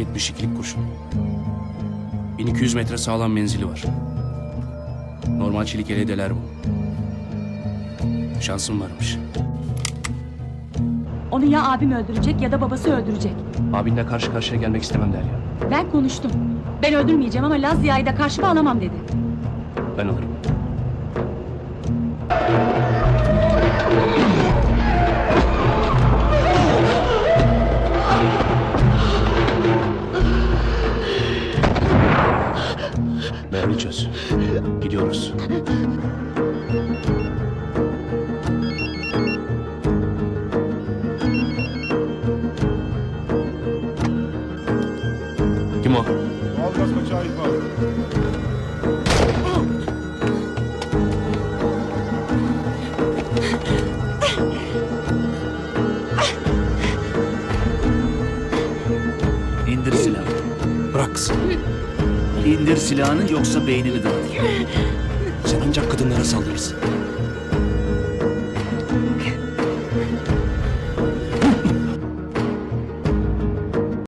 72'lik kurşun. 1200 metre sağlam menzili var. Normal çelik ele deler bu. Şansım varmış. Onu ya abim öldürecek ya da babası öldürecek. Abinle karşı karşıya gelmek istemem Derya. Ben konuştum. Ben öldürmeyeceğim ama Laz Ziya'yı da karşıma alamam dedi. Ben alırım. Mary çöz. Gidiyoruz. Kim o? Algaz kaçağı ihbar. İndir silahını. Bırak kızı. İndir silahını yoksa beynini dağıtırım. Sen ancak kadınlara saldırırsın.